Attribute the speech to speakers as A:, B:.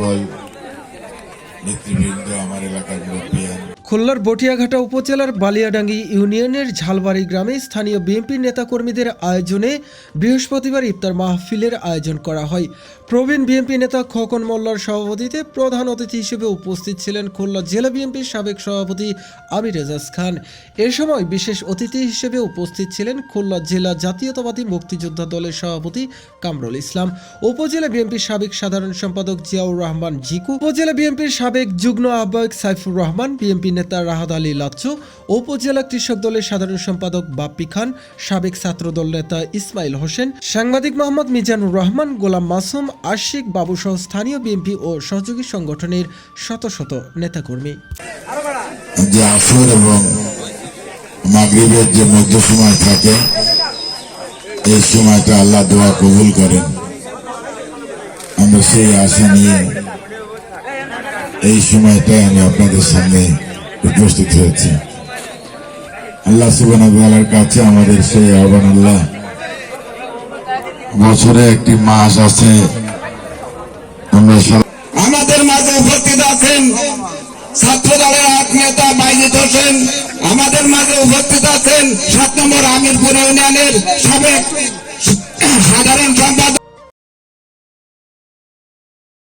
A: সকল নেতৃবৃন্দ আমার এলাকার মুরব্বিয়ান
B: খুলনার বটিয়াঘাটা উপজেলার বালিয়াডাঙ্গি ইউনিয়নের ঝালবাড়ি গ্রামে স্থানীয় বিএনপি নেতাকর্মীদের আয়োজনে বৃহস্পতিবার ইফতার মাহফিলের আয়োজন করা হয়। প্রবীণ বিএনপি নেতা খোকন মোল্লার সভাপতিতে প্রধান অতিথি হিসেবে উপস্থিত ছিলেন খুলনা জেলা বিএনপির সাবেক সভাপতি আমির এজাজ খান। এ সময় বিশেষ অতিথি হিসেবে উপস্থিত ছিলেন খুলনা জেলা জাতীয়তাবাদী মুক্তিযোদ্ধা দলের সভাপতি কামরুল ইসলাম, উপজেলা বিএনপির সাবেক সাধারণ সম্পাদক জিয়াউর রহমান জিকু, উপজেলা বিএনপির সাবেক যুগ্ম আহ্বায়ক সাইফুর রহমান, বিএনপি নেতা রাহাত আলী লাচ্চু উপজেলা কৃষক দলের সাধারণ সম্পাদক বাপ্পি খান, সাবেক ছাত্রদল নেতা ইসমাইল হোসেন, সাংবাদিক মোহাম্মদ মিজানুর রহমান, গোলাম মাসুম, আশিক বাবুসহ স্থানীয় বিএনপি ও সহযোগী সংগঠনের শত শত নেতাকর্মী।
A: যে আসর এবং মাগরিবের যে মধ্য সময় থাকে, এই সময়টা আল্লাহ দোয়া কবুল করেন। আমরা সেই আশা নিয়ে এই সময়টায় আমি আপনাদের সামনে উপস্থিত হয়েছি। আল্লাহ সুবান কাছে আমাদের সেই আহ্বান আল্লাহ, বছরে একটি মাস আছে।
C: আমাদের মাঝে উপস্থিত আছেন ছাত্র দলের এক নেতা বাইজিৎ হোসেন। আমাদের মাঝে উপস্থিত আছেন সাত নম্বর আমিরপুর ইউনিয়নের সাবেক সাধারণ সম্পাদক